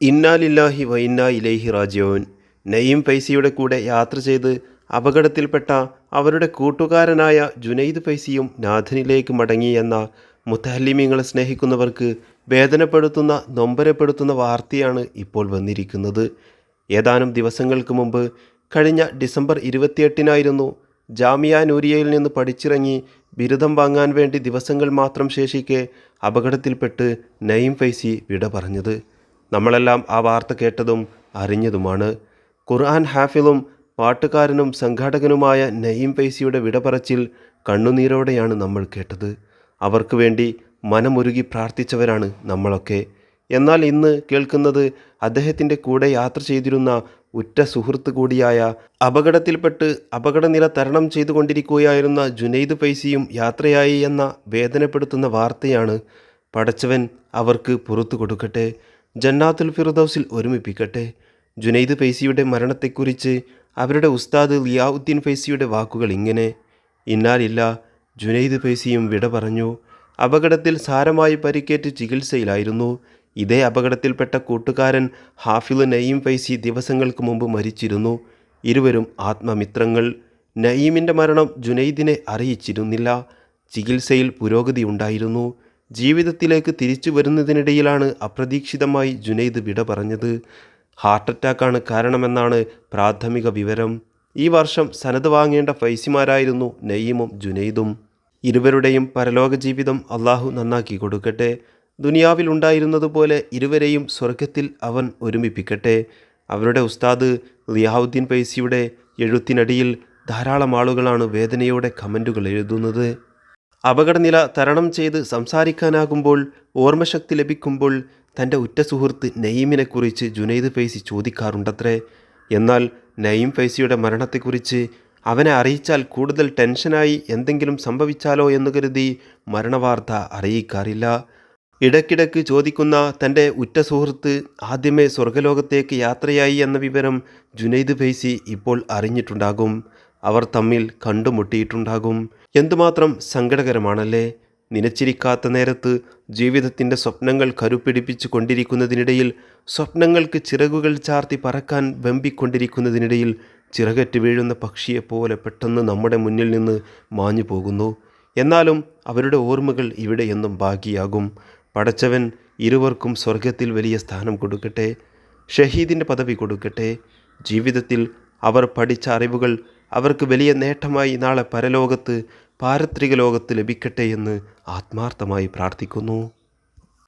ഇന്നാലില്ലാഹി വൈന്ന ഇലൈഹി റാജിയോൻ നയീം ഫൈസിയുടെ കൂടെ യാത്ര ചെയ്ത് അപകടത്തിൽപ്പെട്ട അവരുടെ കൂട്ടുകാരനായ ജുനൈദ് ഫൈസിയും നാഥനിലേക്ക് മടങ്ങി എന്ന മുത്തഹല്ലിമീങ്ങളെ സ്നേഹിക്കുന്നവർക്ക് വേദനപ്പെടുത്തുന്ന നൊമ്പരപ്പെടുത്തുന്ന വാർത്തയാണ് ഇപ്പോൾ വന്നിരിക്കുന്നത്. ഏതാനും ദിവസങ്ങൾക്ക് മുമ്പ് കഴിഞ്ഞ ഡിസംബർ ഇരുപത്തിയെട്ടിനായിരുന്നു ജാമിയ നൂരിയയിൽ നിന്ന് പഠിച്ചിറങ്ങി ബിരുദം വാങ്ങാൻ വേണ്ടി ദിവസങ്ങൾ മാത്രം ശേഷിക്കെ അപകടത്തിൽപ്പെട്ട് നയീം ഫൈസി വിട പറഞ്ഞത്. നമ്മളെല്ലാം ആ വാർത്ത കേട്ടതും അറിഞ്ഞതുമാണ്. ഖുർആൻ ഹാഫിളും പാട്ടുകാരനും സംഘാടകനുമായ നയീം പൈസിയുടെ വിടപറച്ചിൽ കണ്ണുനീരോടെയാണ് നമ്മൾ കേട്ടത്. അവർക്ക് വേണ്ടി മനമൊരുകി പ്രാർത്ഥിച്ചവരാണ് നമ്മളൊക്കെ. എന്നാൽ ഇന്ന് കേൾക്കുന്നത് അദ്ദേഹത്തിന്റെ കൂടെ യാത്ര ചെയ്തിരുന്ന ഉറ്റ സുഹൃത്ത് കൂടിയായ അപകടത്തിൽപ്പെട്ട് അപകടനില തരണം ചെയ്തുകൊണ്ടിരിക്കുകയായിരുന്ന ജുനൈദ് പൈസിയും യാത്രയായി എന്ന വേദനപ്പെടുത്തുന്ന വാർത്തയാണ്. പടച്ചവൻ അവർക്ക് പുറത്തു കൊടുക്കട്ടെ. ജന്നാത്തുൽ ഫിറുദൌസിൽ ഒരുമിപ്പിക്കട്ടെ. ജുനൈദ് ഫൈസിയുടെ മരണത്തെക്കുറിച്ച് അവരുടെ ഉസ്താദ് ലിയാവുദ്ദീൻ ഫൈസിയുടെ വാക്കുകൾ ഇങ്ങനെ. ഇന്നാലില്ല ജുനൈദ് ഫൈസിയും വിട പറഞ്ഞു. അപകടത്തിൽ സാരമായി പരിക്കേറ്റ് ചികിത്സയിലായിരുന്നു. ഇതേ അപകടത്തിൽപ്പെട്ട കൂട്ടുകാരൻ ഹാഫിദ് നയീം ഫൈസി ദിവസങ്ങൾക്ക് മുമ്പ് മരിച്ചിരുന്നു. ഇരുവരും ആത്മമിത്രങ്ങൾ. നയീമിന്റെ മരണം ജുനൈദിനെ അറിയിച്ചിരുന്നില്ല. ചികിത്സയിൽ പുരോഗതി ഉണ്ടായിരുന്നു ജീവിതത്തിലേക്ക് തിരിച്ചു വരുന്നതിനിടയിലാണ് അപ്രതീക്ഷിതമായി ജുനൈദ് വിട പറഞ്ഞത്. ഹാർട്ട് അറ്റാക്കാണ് കാരണമെന്നാണ് പ്രാഥമിക വിവരം. ഈ വർഷം സനത് വാങ്ങേണ്ട ഫൈസിമാരായിരുന്നു നയീമും ജുനൈദും. ഇരുവരുടെയും പരലോക ജീവിതം അള്ളാഹു നന്നാക്കി കൊടുക്കട്ടെ. ദുനിയാവിലുണ്ടായിരുന്നതുപോലെ ഇരുവരെയും സ്വർഗത്തിൽ അവൻ ഒരുമിപ്പിക്കട്ടെ. അവരുടെ ഉസ്താദ് ലിയാവുദ്ദീൻ ഫൈസിയുടെ എഴുത്തിനടിയിൽ ധാരാളം ആളുകളാണ് വേദനയോടെ കമന്റുകൾ എഴുതുന്നത്. അപകടനില തരണം ചെയ്ത് സംസാരിക്കാനാകുമ്പോൾ ഓർമ്മശക്തി ലഭിക്കുമ്പോൾ തന്റെ ഉറ്റ സുഹൃത്ത് നയീമിനെക്കുറിച്ച് ജുനൈദ് ഫൈസി ചോദിക്കാറുണ്ടത്രേ. എന്നാൽ നയീം ഫൈസിയുടെ മരണത്തെക്കുറിച്ച് അവനെ അറിയിച്ചാൽ കൂടുതൽ ടെൻഷനായി എന്തെങ്കിലും സംഭവിച്ചാലോ എന്ന് കരുതി മരണവാർത്ത അറിയിക്കാറില്ല. ഇടയ്ക്കിടയ്ക്ക് ചോദിക്കുന്ന തന്റെ ഉറ്റ സുഹൃത്ത് ആദ്യമേ സ്വർഗലോകത്തേക്ക് യാത്രയായി എന്ന വിവരം ജുനൈദ് ഫൈസി ഇപ്പോൾ അറിഞ്ഞിട്ടുണ്ടാകും. അവർ തമ്മിൽ കണ്ടുമുട്ടിയിട്ടുണ്ടാകും. എന്തുമാത്രം സങ്കടകരമാണല്ലേ? നിനച്ചിരിക്കാത്ത നേരത്ത് ജീവിതത്തിന്റെ സ്വപ്നങ്ങൾ കരുപ്പിടിപ്പിച്ചു കൊണ്ടിരിക്കുന്നതിനിടയിൽ സ്വപ്നങ്ങൾക്ക് ചിറകുകൾ ചാർത്തി പറക്കാൻ വെമ്പിക്കൊണ്ടിരിക്കുന്നതിനിടയിൽ ചിറകറ്റ് വീഴുന്ന പക്ഷിയെപ്പോലെ പെട്ടെന്ന് നമ്മുടെ മുന്നിൽ നിന്ന് മാഞ്ഞു പോകുന്നു. എന്നാലും അവരുടെ ഓർമ്മകൾ ഇവിടെ എന്നും ബാക്കിയാകും പടച്ചവൻ ഇരുവർക്കും സ്വർഗത്തിൽ വലിയ സ്ഥാനം കൊടുക്കട്ടെ. ഷഹീദിന്റെ പദവി കൊടുക്കട്ടെ. ജീവിതത്തിൽ അവർ പഠിച്ച അറിവുകൾ അവർക്ക് വലിയ നേട്ടമായി നാളെ പരലോകത്ത് പാരത്രിക ലോകത്ത് ലഭിക്കട്ടെ എന്ന് ആത്മാർത്ഥമായി പ്രാർത്ഥിക്കുന്നു.